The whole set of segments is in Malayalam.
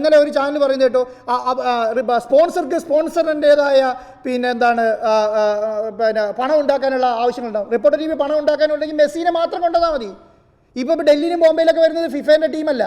ഇന്നലെ ഒരു ചാനൽ പറയുന്നത് കേട്ടോ. സ്പോൺസർക്ക് സ്പോൺസറിന്റെതായ പിന്നെ എന്താണ് പിന്നെ പണം ഉണ്ടാക്കാനുള്ള ആവശ്യങ്ങളുണ്ടാവും. റിപ്പോർട്ടർ ടി വി പണം ഉണ്ടാക്കാനുണ്ടെങ്കിൽ മെസ്സിനെ മാത്രം കൊണ്ടുവന്നാൽ മതി. ഇപ്പോൾ ഡൽഹിയിലും ബോംബെയിലൊക്കെ വരുന്നത് ഫിഫേന്റെ ടീമല്ല.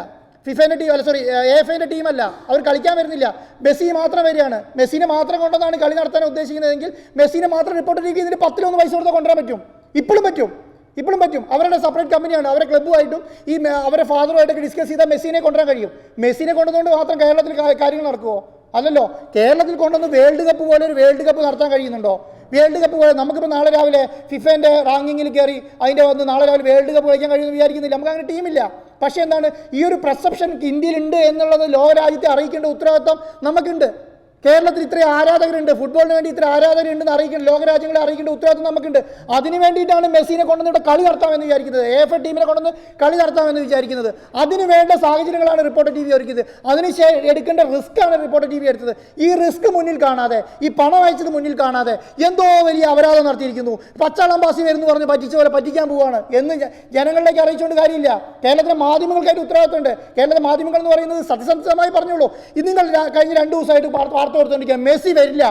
ഫിഫേന്റെ ടീം അല്ല സോറി എ എഫ് ടീമല്ല. അവർ കളിക്കാൻ വരുന്നില്ല. മെസ്സി മാത്രം വരികയാണ്. മെസ്സിനെ മാത്രം കൊണ്ടുവന്നാണ് കളി നടത്താൻ ഉദ്ദേശിക്കുന്നതെങ്കിൽ മെസ്സിനെ മാത്രം റിപ്പോർട്ടർ ടി വി ഇതിന് പത്തിലൊന്ന് പൈസ കൊടുത്താൽ കൊണ്ടുവരാൻ പറ്റും. ഇപ്പോഴും പറ്റും. ഇപ്പോഴും പറ്റും. അവരുടെ സെപ്പറേറ്റ് കമ്പനിയാണ് അവരെ ക്ലബ്ബുമായിട്ടും ഈ അവരെ ഫാദറുമായിട്ടൊക്കെ ഡിസ്കസ് ചെയ്താൽ മെസ്സിനെ കൊണ്ടുവരാൻ കഴിയും. മെസ്സിനെ കൊണ്ടുവന്നുകൊണ്ട് മാത്രം കേരളത്തിൽ കാര്യങ്ങൾ നടക്കുമോ അല്ലല്ലോ കേരളത്തിൽ കൊണ്ടുവന്ന് വേൾഡ് കപ്പ് പോലെ ഒരു വേൾഡ് കപ്പ് നടത്താൻ കഴിയുന്നുണ്ടോ? വേൾഡ് കപ്പ് പോലെ നമുക്കിപ്പോൾ നാളെ രാവിലെ ഫിഫേന്റെ റാങ്കിങ്ങിൽ കയറി അതിന്റെ വന്ന് നാളെ രാവിലെ വേൾഡ് കപ്പ് കളിക്കാൻ കഴിയുമെന്ന് വിചാരിക്കുന്നില്ല. നമുക്ക് അങ്ങനെ ടീമില്ല പക്ഷേ എന്താണ്? ഈ ഒരു പ്രസപ്ഷൻ ഇന്ത്യയിലുണ്ട് എന്നുള്ളത് ലോക രാജ്യത്തെ അറിയിക്കേണ്ട ഉത്തരവാദിത്വം നമുക്കുണ്ട്. കേരളത്തിൽ ഇത്രയും ആരാധകരുണ്ട്? ഫുട്ബോളിന് വേണ്ടി ഇത്ര ആരാധകരുണ്ടെന്ന് അറിയിക്കണം ലോകരാജ്യങ്ങളെ അറിയിക്കേണ്ട ഉത്തരവാദിത്വം നമുക്കുണ്ട്. അതിന് വേണ്ടിയിട്ടാണ് മെസ്സിനെ കൊണ്ടുവന്ന് ഇവിടെ കളി നടത്താമെന്ന് വിചാരിക്കുന്നത്. എഫ് ടീമിനെ കൊണ്ടുവന്ന് കളി നടത്താമെന്ന് വിചാരിക്കുന്നത്. അതിന് വേണ്ട സാഹചര്യങ്ങളാണ് റിപ്പോർട്ടർ ടി വി ഒരുക്കിയത്. അതിന് എടുക്കേണ്ട റിസ്ക് ആണ് റിപ്പോർട്ടർ ടി വി എടുത്തത്. ഈ റിസ്ക് മുന്നിൽ കാണാതെ ഈ പണം അയച്ചത് മുന്നിൽ കാണാതെ എന്തോ വലിയ അപരാധം നടത്തിയിരിക്കുന്നു. പച്ചാളം ബാസി വരുന്നു പറഞ്ഞ് പറ്റിച്ച പോലെ പറ്റിക്കാൻ പോവുകയാണ് എന്ന് ജനങ്ങളിലേക്ക് അറിയിച്ചുകൊണ്ട് കാര്യമില്ല. കേരളത്തിലെ മാധ്യമങ്ങൾക്കായിട്ട് ഉത്തരവാദിത്തമുണ്ട് കേരളത്തിലെ മാധ്യമങ്ങൾ എന്ന് പറയുന്നത് സത്യസന്ധമായി പറഞ്ഞോളൂ. ഇത് നിങ്ങൾ കഴിഞ്ഞ രണ്ട് ദിവസമായിട്ട് വാർത്ത കൊടുത്തോണ്ടിരിക്കുക മെസ്സി വരില്ല.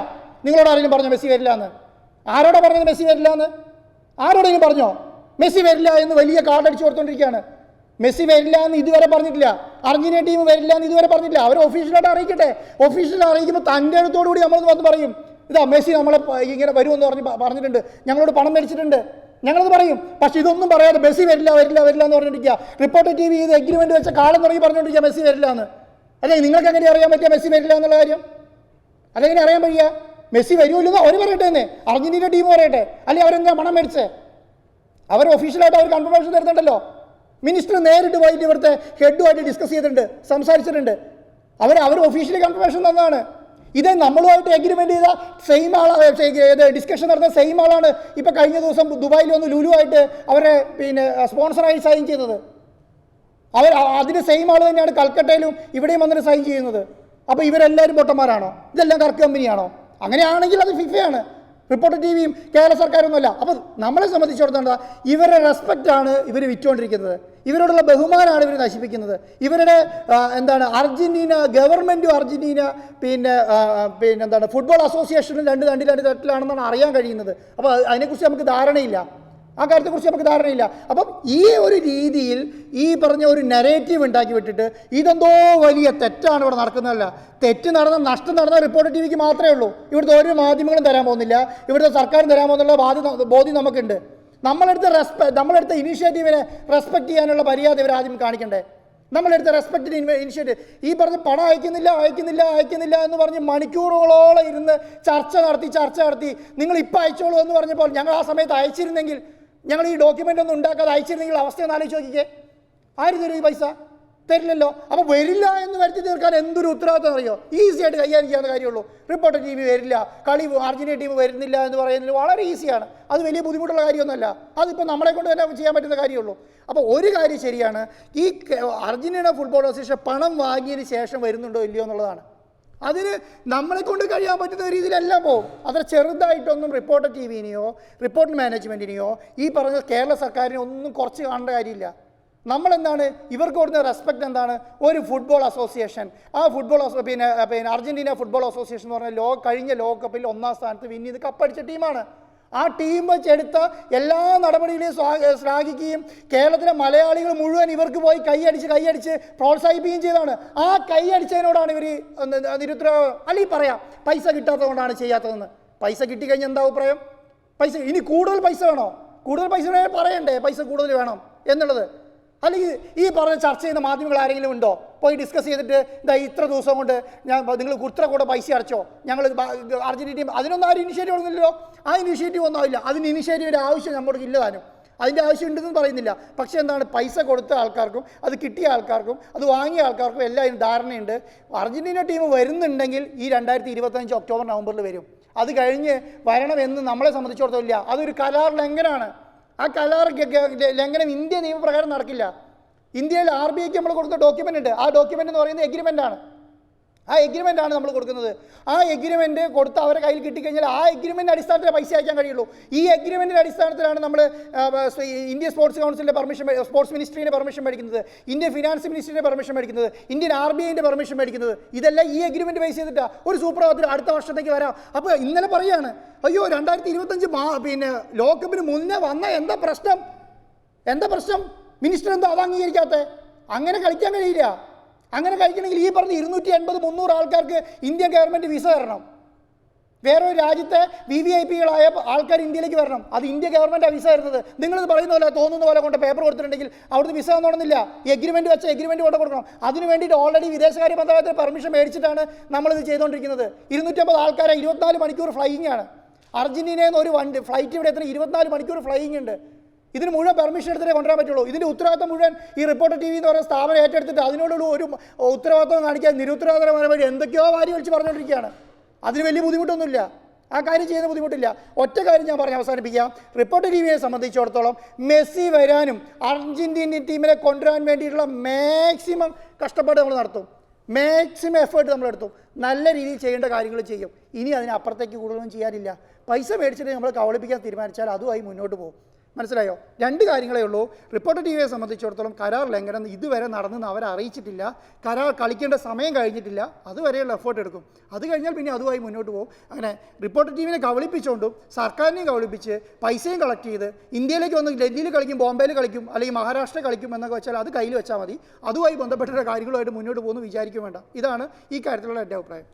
നിങ്ങളോട് ആരെങ്കിലും പറഞ്ഞോ മെസ്സി വരില്ല എന്ന്? ആരോടാ പറഞ്ഞത് മെസ്സി വരില്ല എന്ന്? ആരോടെങ്കിലും പറഞ്ഞോ? മെസ്സി വരില്ല എന്ന് വലിയ കാർഡ് അടിച്ചു കൊടുത്തോണ്ടിരിക്കുകയാണ് മെസ്സി വരില്ല എന്ന് ഇതുവരെ പറഞ്ഞിട്ടില്ല. അർജന്റീന ടീം വരില്ല എന്ന് ഇതുവരെ പറഞ്ഞിട്ടില്ല. അവർ ഒഫീഷ്യലായിട്ട് അറിയിക്കട്ടെ. ഒഫീഷ്യൽ അറിയിക്കുമ്പോൾ തന്റെ അടുത്തോടു കൂടി നമ്മൾ വന്ന് പറയും. ഇതാ മെസ്സി നമ്മളെ ഇങ്ങനെ വരുമെന്ന് പറഞ്ഞ് പറഞ്ഞിട്ടുണ്ട്. ഞങ്ങളോട് പണം മേടിച്ചിട്ടുണ്ട്. ഞങ്ങളത് പറയും. പക്ഷെ ഇതൊന്നും പറയാതെ മെസ്സി വരില്ല വരില്ല വരില്ല എന്ന് പറഞ്ഞിരിക്കുക റിപ്പോർട്ടർ ടി വി ഇത് എഗ്രിമെന്റ് വെച്ച കാലം തുടങ്ങി പറഞ്ഞുകൊണ്ടിരിക്കുക മെസ്സി വരില്ല എന്ന്. അല്ലെങ്കിൽ നിങ്ങൾക്ക് എങ്ങനെ അറിയാൻ പറ്റിയ മെസ്സി വരില്ല എന്നുള്ള കാര്യം? അതെങ്ങനെ അറിയാൻ വയ്യ? മെസ്സി വരുമല്ലോ അവർ പറയട്ടെ തന്നെ അർജന്റീന ടീം പറയട്ടെ. അല്ലെ അവരെന്താ പണം മേടിച്ചേ? അവർ ഒഫീഷ്യലായിട്ട് അവർ കൺഫർമേഷൻ തരുന്നുണ്ടല്ലോ. മിനിസ്റ്റർ നേരിട്ട് പോയിട്ട് ഇവിടുത്തെ ഹെഡുമായിട്ട് ഡിസ്കസ് ചെയ്തിട്ടുണ്ട് സംസാരിച്ചിട്ടുണ്ട്. അവർ അവർ ഒഫീഷ്യലി കൺഫർമേഷൻ തന്നതാണ്. ഇത് നമ്മളുമായിട്ട് എഗ്രിമെന്റ് ചെയ്ത സെയിം ആളാണ് ഡിസ്കഷൻ നടന്ന സെയിം ആളാണ് ഇപ്പം കഴിഞ്ഞ ദിവസം ദുബായിൽ വന്ന് ലുലു ആയിട്ട് അവരെ പിന്നെ സ്പോൺസറായി സൈൻ ചെയ്തത്. അവർ അതിന് സെയിം ആൾ തന്നെയാണ് കൽക്കട്ടയിലും ഇവിടെയും വന്നിട്ട് സൈൻ ചെയ്യുന്നത്. അപ്പോൾ ഇവരെല്ലാവരും പൊട്ടന്മാരാണോ? ഇതെല്ലാം കറക്റ്റ് കമ്പനിയാണോ? അങ്ങനെയാണെങ്കിൽ അത് ഫിഫയാണ്. റിപ്പോർട്ടർ ടി വിയും കേരള സർക്കാരൊന്നുമല്ല. അപ്പം നമ്മളെ സംബന്ധിച്ചിടത്തോളം ഇവരുടെ റെസ്പെക്റ്റ് ആണ് ഇവർ വിറ്റുകൊണ്ടിരിക്കുന്നത്. ഇവരോടുള്ള ബഹുമാനമാണ് ഇവർ നശിപ്പിക്കുന്നത്. ഇവരുടെ എന്താണ് അർജന്റീന ഗവൺമെന്റും അർജന്റീന പിന്നെ പിന്നെ എന്താണ് ഫുട്ബോൾ അസോസിയേഷനും രണ്ട് രണ്ട് രണ്ട് തട്ടിലാണെന്നാണ് അറിയാൻ കഴിയുന്നത്. അപ്പോൾ അതിനെക്കുറിച്ച് നമുക്ക് ധാരണയില്ല. ആ കാര്യത്തെക്കുറിച്ച് നമുക്ക് ധാരണയില്ല. അപ്പം ഈ ഒരു രീതിയിൽ ഈ പറഞ്ഞ ഒരു നെറേറ്റീവ് ഉണ്ടാക്കി വിട്ടിട്ട് ഇതെന്തോ വലിയ തെറ്റാണ് ഇവിടെ നടക്കുന്നതല്ല. തെറ്റ് നടന്ന നഷ്ടം നടന്ന റിപ്പോർട്ട് ടി വിക്ക് മാത്രമേ ഉള്ളൂ. ഇവിടുത്തെ ഒരു മാധ്യമങ്ങളും തരാൻ പോകുന്നില്ല. ഇവിടുത്തെ സർക്കാരും തരാൻ പോകുന്നുള്ള ബാധ്യത ബോധ്യം നമുക്കുണ്ട്. നമ്മളെടുത്ത റെസ്പെ നമ്മളെടുത്ത ഇനീഷ്യേറ്റീവിനെ റെസ്പെക്ട് ചെയ്യാനുള്ള മര്യാദ ഇവർ ആദ്യം കാണിക്കണ്ടേ? നമ്മളെടുത്ത റെസ്പെക്റ്റിന് ഇനിഷ്യേറ്റീവ് ഈ പറഞ്ഞ് പണം അയക്കുന്നില്ല അയക്കുന്നില്ല അയക്കുന്നില്ല എന്ന് പറഞ്ഞ് മണിക്കൂറുകളോളം ഇരുന്ന് ചർച്ച നടത്തി ചർച്ച നടത്തി നിങ്ങൾ ഇപ്പം അയച്ചോളൂ എന്ന് പറഞ്ഞപ്പോൾ ഞങ്ങൾ ആ സമയത്ത് അയച്ചിരുന്നെങ്കിൽ ഞങ്ങൾ ഈ ഡോക്യുമെന്റ് ഒന്നും ഉണ്ടാക്കാതെ അയച്ചിരുന്നെങ്കിൽ അവസ്ഥ ഒന്ന് ആലോചിച്ച് നോക്കിക്കേ. ആര് തരും ഈ പൈസ? തരില്ലല്ലോ. അപ്പോൾ വരില്ല എന്ന് വരുത്തി തീർക്കാൻ എന്തൊരു ഉത്തരവാദിത്തം അറിയോ? ഈസി ആയിട്ട് കൈകാര്യം ചെയ്യാവുന്ന കാര്യമുള്ളൂ. റിപ്പോർട്ടർ ടീം വരില്ല. കളി അർജന്റീന ടീം വരുന്നില്ല എന്ന് പറയുന്നത് വളരെ ഈസിയാണ് അത് വലിയ ബുദ്ധിമുട്ടുള്ള കാര്യമൊന്നുമല്ല. അതിപ്പോൾ നമ്മളെ കൊണ്ട് തന്നെ ചെയ്യാൻ പറ്റുന്ന കാര്യമുള്ളൂ. അപ്പോൾ ഒരു കാര്യം ശരിയാണ്. ഈ അർജന്റീന ഫുട്ബോൾ അസോസിയേഷൻ പണം വാങ്ങിയതിന് ശേഷം വരുന്നുണ്ടോ ഇല്ലയോ എന്നുള്ളതാണ്. അതിന് നമ്മളെ കൊണ്ട് കഴിയാൻ പറ്റുന്ന രീതിയിലെല്ലാം പോകും. അത്ര ചെറുതായിട്ടൊന്നും റിപ്പോർട്ടർ ടി വിനെയോ റിപ്പോർട്ട് മാനേജ്മെന്റിനെയോ ഈ പറഞ്ഞ കേരള സർക്കാരിനെ ഒന്നും കുറച്ച് കാണേണ്ട കാര്യമില്ല. നമ്മളെന്താണ്? ഇവർക്ക് കൊടുക്കുന്ന റെസ്പെക്ട് എന്താണ്? ഒരു ഫുട്ബോൾ അസോസിയേഷൻ ആ ഫുട്ബോൾ പിന്നെ പിന്നെ അർജന്റീന ഫുട്ബോൾ അസോസിയേഷൻ എന്ന് പറഞ്ഞാൽ ലോ കഴിഞ്ഞ ലോകകപ്പിൽ ഒന്നാം സ്ഥാനത്ത് വിൻ കപ്പടിച്ച ടീമാണ് ആ ടീം വെച്ചെടുത്ത എല്ലാ നടപടികളെയും ശ്ലാഘിക്കുകയും കേരളത്തിലെ മലയാളികൾ മുഴുവൻ ഇവർക്ക് പോയി കൈയടിച്ച് കൈയടിച്ച് പ്രോത്സാഹിപ്പിക്കുകയും ചെയ്തതാണ്. ആ കൈയടിച്ചതിനോടാണ് ഇവർ നിരുത്തരവ് അല്ലെങ്കിൽ പറയാം പൈസ കിട്ടാത്തതുകൊണ്ടാണ് ചെയ്യാത്തതെന്ന്. പൈസ കിട്ടിക്കഴിഞ്ഞാൽ എന്താ അഭിപ്രായം? പൈസ ഇനി കൂടുതൽ പൈസ വേണോ? കൂടുതൽ പൈസ പറയണ്ടേ? പൈസ കൂടുതൽ വേണം എന്നുള്ളത്. അല്ലെങ്കിൽ ഈ പറഞ്ഞ ചർച്ച ചെയ്യുന്ന മാധ്യമങ്ങൾ ആരെങ്കിലും ഉണ്ടോ? പോയി ഡിസ്കസ് ചെയ്തിട്ട് ഇതാ ഇത്ര ദിവസം കൊണ്ട് ഞാൻ നിങ്ങൾ കുത്ര കൂടെ പൈസ അടച്ചോ? ഞങ്ങൾ അർജന്റീന ടീം അതിനൊന്നും ആരും ഇനിഷ്യേറ്റീവ് ഒന്നുമില്ലല്ലോ ആ ഇനിഷ്യേറ്റീവ് ഒന്നും ആവില്ല. അതിന് ഇനിഷ്യേറ്റീവിന്റെ ആവശ്യം നമ്മുടെ ഇല്ല താനും. അതിന്റെ ആവശ്യം ഉണ്ടെന്ന് പറയുന്നില്ല. പക്ഷേ എന്താണ്? പൈസ കൊടുത്ത ആൾക്കാർക്കും അത് കിട്ടിയ ആൾക്കാർക്കും അത് വാങ്ങിയ ആൾക്കാർക്കും എല്ലാം ഇതിന് ധാരണയുണ്ട്. അർജന്റീന ടീം വരുന്നുണ്ടെങ്കിൽ ഈ രണ്ടായിരത്തി ഇരുപത്തഞ്ച് ഒക്ടോബർ നവംബറിൽ വരും. അത് കഴിഞ്ഞ് വരണമെന്ന് നമ്മളെ സംബന്ധിച്ചിടത്തോളം ഇല്ല. അതൊരു കരാർ ലംഘനമാണ്. ആ കരാർ ലംഘനം ഇന്ത്യ നിയമപ്രകാരം നടക്കില്ല. ഇന്ത്യയിൽ ആർ ബി ഐക്ക് നമ്മൾ കൊടുത്ത ഡോക്യുമെന്റ് ഉണ്ട്. ആ ഡോക്യുമെന്റ് എന്ന് പറയുന്നത് എഗ്രിമെന്റ് ആണ്. ആ എഗ്രിമെന്റ് ആണ് നമ്മൾ കൊടുക്കുന്നത്. ആ എഗ്രിമെന്റ് കൊടുത്ത് അവരെ കയ്യിൽ കിട്ടിക്കഴിഞ്ഞാൽ ആ എഗ്രിമെന്റ് അടിസ്ഥാനത്തിൽ പൈസ അയക്കാൻ കഴിയുള്ളൂ. ഈ എഗ്രിമെന്റിന്റെ അടിസ്ഥാനത്തിലാണ് നമ്മൾ ഇന്ത്യ സ്പോർട്സ് കൗൺസിലിന്റെ പെർമിഷൻ സ്പോർട്സ് മിനിസ്ട്രീന്റെ പെർമിഷൻ മേടിക്കുന്നത്. ഇന്ത്യൻ ഫിനാൻസ് മിനിസ്ട്രീന്റെ പെർമിഷൻ മേടിക്കുന്നത്. ഇന്ത്യൻ ആർ ബി ഐന്റെ പെർമിഷൻ മേടിക്കുന്നത്. ഇതെല്ലാം ഈ എഗ്രിമെന്റ് ബേസ് ചെയ്തിട്ടാണ് ഒരു സൂപ്രഭാതത്തിൽ അടുത്ത വർഷത്തേക്ക് വരാം. അപ്പോൾ ഇന്നലെ പറയാണ് അയ്യോ രണ്ടായിരത്തി ഇരുപത്തഞ്ച് പിന്നെ ലോകകപ്പിന് മുന്നേ വന്ന എന്താ പ്രശ്നം? എന്താ പ്രശ്നം? മിനിസ്റ്റർ എന്താ അത് അംഗീകരിക്കാത്ത അങ്ങനെ കളിക്കാൻ കഴിയില്ല. അങ്ങനെ കഴിക്കണമെങ്കിൽ ഈ പറഞ്ഞ ഇരുന്നൂറ്റി എൺപത് മുന്നൂറ് ആൾക്കാർക്ക് ഇന്ത്യൻ ഗവൺമെന്റ് വിസ തരണം. വേറെ ഒരു രാജ്യത്തെ വി വി ഐ പികളായ ആൾക്കാർ ഇന്ത്യയിലേക്ക് വരണം. അത് ഇന്ത്യ ഗവൺമെന്റാണ് വിസ തരുന്നത്. നിങ്ങളിത് പറയുന്ന പോലെ തോന്നുന്ന പോലെ കൊണ്ട് പേപ്പർ കൊടുത്തിട്ടുണ്ടെങ്കിൽ അവിടുന്ന് വിസ തന്നോണമെന്നില്ല എഗ്രിമെന്റ് വെച്ച എഗ്രിമെന്റ് കൊണ്ട് കൊടുക്കണം. അതിന് വേണ്ടിയിട്ട് ഓൾറെഡി വിദേശകാര്യ മന്ത്രാലയത്തിൽ പെർമിഷൻ മേടിച്ചിട്ടാണ് നമ്മളിത് ചെയ്തുകൊണ്ടിരിക്കുന്നത്. ഇരുന്നൂറ്റമ്പത് ആൾക്കാരെ ഇരുപത്തിനാല് മണിക്കൂർ ഫ്ലൈയിങ് ആണ്. അർജന്റീനയിൽ നിന്ന് ഒരു വണ്ടി ഫ്ലൈറ്റ് ഇവിടെ എത്ര ഇരുപത്തിനാല് മണിക്കൂർ ഫ്ലൈയിങ് ഉണ്ട്. ഇതിന് മുഴുവൻ പെർമിഷൻ എടുത്തിട്ടേ കൊണ്ടുവരാൻ പറ്റുള്ളൂ. ഇതിന്റെ ഉത്തരവാദിത്തം മുഴുവൻ ഈ റിപ്പോർട്ടർ ടി വി എന്ന് പറയുന്ന സ്ഥാപനം ഏറ്റെടുത്തിട്ട് അതിനോടുള്ള ഒരു ഉത്തരവാദിത്വം കാണിക്കാൻ നിരുത്തരവാദപരമായി എന്തൊക്കെയോ വാരി വലിച്ച് പറഞ്ഞുകൊണ്ടിരിക്കുകയാണ്. അതിന് വലിയ ബുദ്ധിമുട്ടൊന്നുമില്ല. ആ കാര്യം ചെയ്യുന്ന ബുദ്ധിമുട്ടില്ല. ഒറ്റ കാര്യം ഞാൻ പറഞ്ഞ് അവസാനിപ്പിക്കാം. റിപ്പോർട്ട് ടി വിയെ സംബന്ധിച്ചിടത്തോളം മെസ്സി വരാനും അർജന്റീനിയൻ ടീമിനെ കൊണ്ടുവരാൻ വേണ്ടിയിട്ടുള്ള മാക്സിമം കഷ്ടപ്പാട് നമ്മൾ നടത്തും. മാക്സിമം എഫേർട്ട് നമ്മൾ എടുത്തു. നല്ല രീതിയിൽ ചെയ്യേണ്ട കാര്യങ്ങൾ ചെയ്യും. ഇനി അതിനപ്പുറത്തേക്ക് കൂടുതലൊന്നും ചെയ്യാനില്ല. പൈസ മേടിച്ചിട്ട് നമ്മൾ കവളിപ്പിക്കാൻ തീരുമാനിച്ചാൽ അതുമായി മുന്നോട്ട് പോകും. മനസ്സിലായോ? രണ്ട് കാര്യങ്ങളേ ഉള്ളൂ. റിപ്പോർട്ടർ ടി വിയെ സംബന്ധിച്ചിടത്തോളം കരാർ ലംഘനം ഇതുവരെ നടന്നെന്ന് അവർ അറിയിച്ചിട്ടില്ല. കരാർ കളിക്കേണ്ട സമയം കഴിഞ്ഞിട്ടില്ല. അതുവരെയുള്ള എഫേർട്ട് എടുക്കും. അത് കഴിഞ്ഞാൽ പിന്നെ അതുമായി മുന്നോട്ട് പോകും. അങ്ങനെ റിപ്പോർട്ടർ ടീമിനെ കവളിപ്പിച്ചുകൊണ്ടും സർക്കാരിനെയും കവളിപ്പിച്ച് പൈസയും കളക്ട് ചെയ്ത് ഇന്ത്യയിലേക്ക് വന്ന് ഡൽഹിയിൽ കളിക്കും ബോംബെയിൽ കളിക്കും അല്ലെങ്കിൽ മഹാരാഷ്ട്ര കളിക്കും എന്നൊക്കെ വെച്ചാൽ അത് കയ്യിൽ വെച്ചാൽ മതി. അതുമായി ബന്ധപ്പെട്ട കാര്യങ്ങളുമായിട്ട് മുന്നോട്ട് പോകുമെന്ന് വിചാരിക്കും വേണ്ട. ഇതാണ് ഈ കാര്യത്തിലുള്ള എന്റെ അഭിപ്രായം.